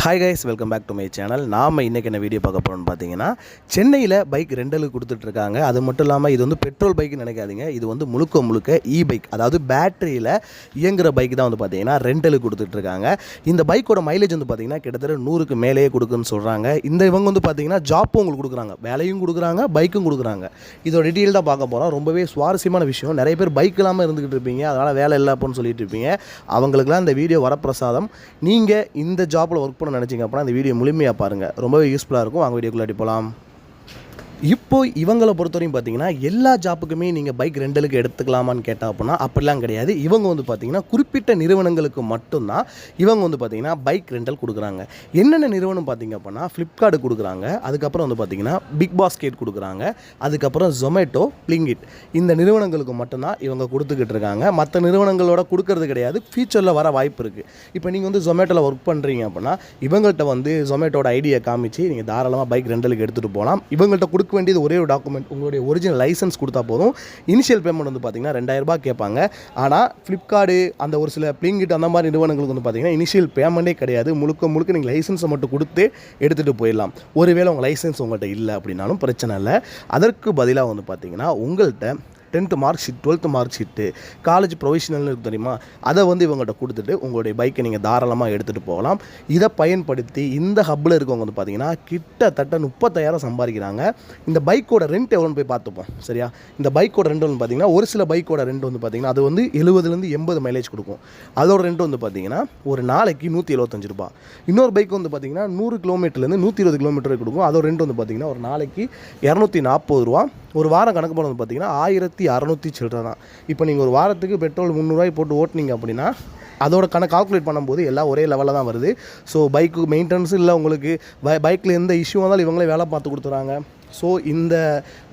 Hi guys welcome back to my channel நாம் இன்றைக்கி என்ன வீடியோ பார்க்க போகிறோம்னு பார்த்தீங்கன்னா சென்னையில் பைக் ரெண்டலுக்கு கொடுத்துட்ருக்காங்க அது மட்டும் இல்லாமல் இது வந்து பெட்ரோல் பைக்னு நினைக்காதீங்க. இது வந்து முழுக்க முழுக்க இ பைக் அதாவது பேட்டரியில் இயங்குகிற பைக் தான் வந்து பார்த்தீங்கன்னா ரெண்டலுக்கு கொடுத்துட்ருக்காங்க இந்த பைக்கோட மைலேஜ் வந்து பார்த்தீங்கன்னா கிட்டத்தட்ட நூறுக்கு மேலேயே கொடுக்குன்னு சொல்கிறாங்க இந்த இவங்க வந்து பார்த்தீங்கன்னா ஜாப்பும் உங்களுக்கு கொடுக்குறாங்க. வேலையும் கொடுக்குறாங்க பைக்கும் கொடுக்குறாங்க. இதோட டீட்டெயில் தான் பார்க்க போகிறோம் ரொம்பவே சுவாரஸ்யமான விஷயம். நிறைய பேர் பைக் இல்லாமல் இருந்துக்கிட்டு இருப்பீங்க. அதனால் வேலை இல்லை அப்படின்னு சொல்லிட்டு இருப்பீங்க. அவங்களுக்குலாம் இந்த வீடியோ வரப்பிரசாதம். நீங்கள் இந்த ஜாப்பில் ஒர்க் பண்ண நினச்சிங்க அப்படின்னா இந்த வீடியோ முழுமையாக பாருங்கள் ரொம்பவே யூஸ்ஃபுல்லாக இருக்கும். அவங்க வீடியோக்குள்ளாடி போகலாம் இப்போ இவங்களை பொறுத்தவரையும் பார்த்தீங்கன்னா எல்லா ஜாப்புக்குமே நீங்கள் பைக் ரெண்டலுக்கு எடுத்துக்கலாமான்னு கேட்டால் அப்படின்னா அப்படிலாம் கிடையாது. இவங்க வந்து பார்த்தீங்கன்னா குறிப்பிட்ட நிறுவனங்களுக்கு மட்டும்தான் இவங்க வந்து பார்த்தீங்கன்னா பைக் ரெண்டல் கொடுக்குறாங்க. என்னென்ன நிறுவனம் பார்த்தீங்க அப்படின்னா ஃப்ளிப்கார்ட் கொடுக்குறாங்க. அதுக்கப்புறம் வந்து பார்த்தீங்கன்னா பிக் பாஸ்கெட் கொடுக்குறாங்க. அதுக்கப்புறம் ஜொமேட்டோ பிளிங்கிட் இந்த நிறுவனங்களுக்கு மட்டும்தான் இவங்க கொடுத்துக்கிட்டு இருக்காங்க. மற்ற நிறுவனங்களோட கொடுக்கறது கிடையாது. ஃபியூச்சரில் வர வாய்ப்பு இருக்குது இப்போ நீங்கள் வந்து ஜொமேட்டோவில் ஒர்க் பண்ணுறீங்க அப்படின்னா இவங்கள்ட்ட வந்து ஜொமேட்டோட ஐடியை காமிச்சு நீங்கள் தாராளமாக பைக் ரெண்டலுக்கு எடுத்துகிட்டு போகலாம். இவங்கள்ட்ட கொடுக்க வேண்டியது ஒரே ஒரு டாக்குமெண்ட் உங்களுடைய ஒரிஜினல் லைசன்ஸ் கொடுத்தா போதும். இனிஷியல் பேமெண்ட் வந்து பார்த்தீங்கன்னா ரெண்டாயிரம் ரூபாய் கேட்பாங்க. ஆனால் ஃப்ளிப்கார்டு அந்த ஒரு சில பிளிங்கிட் அந்த மாதிரி நிறுவனங்களுக்கு வந்து பார்த்தீங்கன்னா இனிஷியல் பேமெண்ட்டே கிடையாது. முழுக்க முழுக்க நீங்கள் லைசன்ஸை மட்டும் கொடுத்து எடுத்துகிட்டு போயிடலாம். ஒருவேளை உங்கள் லைசன்ஸ் உங்கள்கிட்ட இல்லை அப்படின்னாலும் பிரச்சனை இல்லை. அதற்கு பதிலாக வந்து பார்த்தீங்கன்னா உங்கள்கிட்ட tenth mark sheet twelfth mark sheet college ப்ரொவிஷனல்னு இருக்கு தெரியுமா? அதை வந்து இவங்கள்ட்ட கொடுத்துட்டு உங்களுடைய பைக்கை நீங்கள் தாராளமாக எடுத்துகிட்டு போகலாம். இதை பயன்படுத்தி இந்த ஹப்பில் இருக்கவங்க வந்து பார்த்தீங்கன்னா கிட்டத்தட்ட முப்பத்தாயிரம் சம்பாதிக்கிறாங்க. இந்த பைக்கோட ரெண்ட் எவ்வளோன்னு போய் பார்த்துப்போம் சரியா? இந்த பைக்கோட ரெண்ட் வந்து பார்த்தீங்கன்னா ஒரு சில பைக்கோட ரெண்ட் வந்து பார்த்தீங்கன்னா அது வந்து எழுபதுலேருந்து எண்பது மைலேஜ் கொடுக்கும். அதோட ரெண்ட் வந்து பார்த்தீங்கன்னா ஒரு நாளைக்கு நூற்றி எழுபத்தஞ்சு ரூபா. இன்னொரு பைக் வந்து பார்த்தீங்கன்னா நூறு கிலோமீட்டர்லேருந்து நூற்றி இருபது கிலோமீட்டர் கொடுக்கும். அதோட ரெண்ட் வந்து பார்த்தீங்கன்னா ஒரு நாளைக்கு இரநூத்தி நாற்பது ரூபா. ஒரு வாரம் கணக்கு போனது பார்த்தீங்கன்னா ஆயிரத்தி அறநூற்றி சில்லற தான். இப்போ நீங்கள் ஒரு வாரத்துக்கு பெட்ரோல் முந்நூறுரூவாய் போட்டு ஓட்டுனீங்க அப்படின்னா அதோட கணக்கு கால்குலேட் பண்ணும்போது எல்லாம் ஒரே லெவலில் தான் வருது. ஸோ பைக்கு மெயின்டெனன்ஸும் இல்லை உங்களுக்கு. பை பைக்கில் எந்த இஷ்யூ வந்தாலும் இவங்களே வேலை பார்த்து கொடுத்துறாங்க. ஸோ இந்த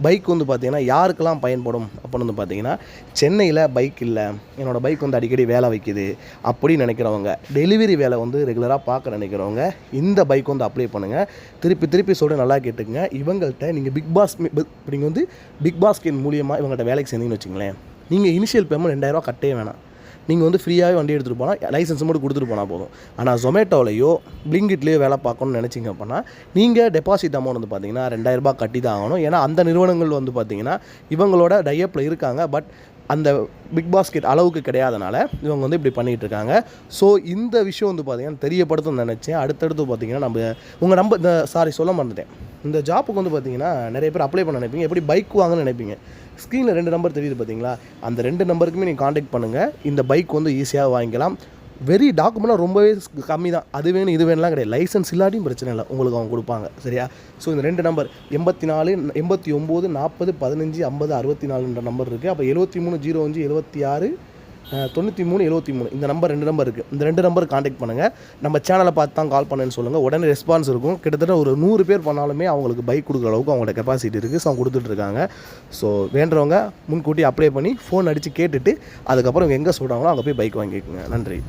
பைக் வந்து பார்த்தீங்கன்னா யாருக்கெல்லாம் பயன்படும் அப்படின்னு வந்து பார்த்தீங்கன்னா சென்னையில் பைக் இல்லை. என்னோடய பைக் வந்து அடிக்கடி வேலை வைக்குது அப்படின்னு நினைக்கிறவங்க டெலிவரி வேலை வந்து ரெகுலராக பார்க்க நினைக்கிறவங்க இந்த பைக் வந்து அப்ளை பண்ணுங்கள் திருப்பி திருப்பி சொல்ல நல்லா கேட்டுக்குங்க. இவங்கள்ட்ட நீங்கள் பிக் பாஸ் நீங்கள் வந்து பிக் பாஸ்கின் மூலியமாக இவங்கள்ட்ட வேலைக்கு சேர்ந்தீங்கன்னு வச்சுங்களேன் நீங்கள் இனிஷியல் பேமெண்ட் ரெண்டாயிரரூவா கட்டே வேணாம். நீங்கள் வந்து ஃப்ரீயாகவே வண்டி எடுத்துகிட்டு போனால் லைசன்ஸ் மட்டும் கொடுத்துட்டு போனால் போதும். ஆனால் ஜொமேட்டோலையோ பிளிங்கிட்லேயோ வேலை பார்க்கணும்னு நினச்சிங்க அப்படின்னா நீங்கள் டெபாசிட் அமௌண்ட் வந்து பார்த்தீங்கன்னா ரெண்டாயிரரூபா கட்டி தான் ஆகணும். ஏன்னா அந்த நிறுவனங்கள் வந்து பார்த்தீங்கன்னா இவங்களோட டையப்பில் இருக்காங்க. பட் அந்த பிக் பாஸ்கெட் அளவுக்கு கிடையாதனால இவங்க வந்து இப்படி பண்ணிகிட்டு இருக்காங்க. ஸோ இந்த விஷயம் வந்து பார்த்தீங்கன்னா தெரியப்படுத்தணும்னு நினச்சேன். அடுத்தடுத்து பார்த்தீங்கன்னா நம்ம உங்கள் நம்ப இந்த சாரி சொல்ல மறந்துட்டேன். இந்த ஜாப்புக்கு வந்து பார்த்தீங்கன்னா நிறைய பேர் அப்ளை பண்ண நினைப்பீங்க. எப்படி பைக் வாங்கன்னு நினைப்பீங்க. ஸ்க்ரீனில் ரெண்டு நம்பர் தெரியுது பார்த்தீங்களா அந்த ரெண்டு நம்பருக்குமே நீங்கள் காண்டாக்ட் பண்ணுங்கள் இந்த பைக் வந்து ஈஸியாக வாங்கிக்கலாம். வெரி டாக்குமெண்ட்லாம் ரொம்பவே கம்மி தான் அது வேணும் இது வேணும்லாம் கிடையாது. லைசன்ஸ் இல்லாட்டியும் பிரச்சனை இல்லை. உங்களுக்கு அவங்க கொடுப்பாங்க. சரியா? ஸோ இந்த ரெண்டு நம்பர் எண்பத்தி நாலு எண்பத்தி ஒம்பது நாற்பது பதினஞ்சு ஐம்பது அறுபத்தி நாலுன்ற நம்பர் இருக்குது அப்போ எழுபத்தி மூணு ஜீரோ அஞ்சு எழுபத்தி ஆறு தொண்ணூற்றி மூணு எழுபத்தி மூணு. இந்த நம்பர் ரெண்டு நம்பர் இருக்குது இந்த ரெண்டு நம்பர் காண்டாக்ட் பண்ணுங்கள் நம்ம சேனலை பார்த்து தான் கால் பண்ணுன்னு சொல்லுங்கள் உடனே ரெஸ்பான்ஸ் இருக்கும். கிட்டத்தட்ட ஒரு நூறு பேர் பண்ணாலுமே அவங்களுக்கு பைக் கொடுக்குற அளவுக்கு அவங்களோட கெப்பாசிட்டி இருக்குது ஸோ கொடுத்துட்ருக்காங்க ஸோ வேண்டவங்க முன்கூட்டி அப்ளை பண்ணி ஃபோன் அடித்து கேட்டுட்டு அதுக்கப்புறம் எங்கே சொல்கிறாங்களோ அங்கே போய் பைக் வாங்கிக்கோங்க. நன்றி.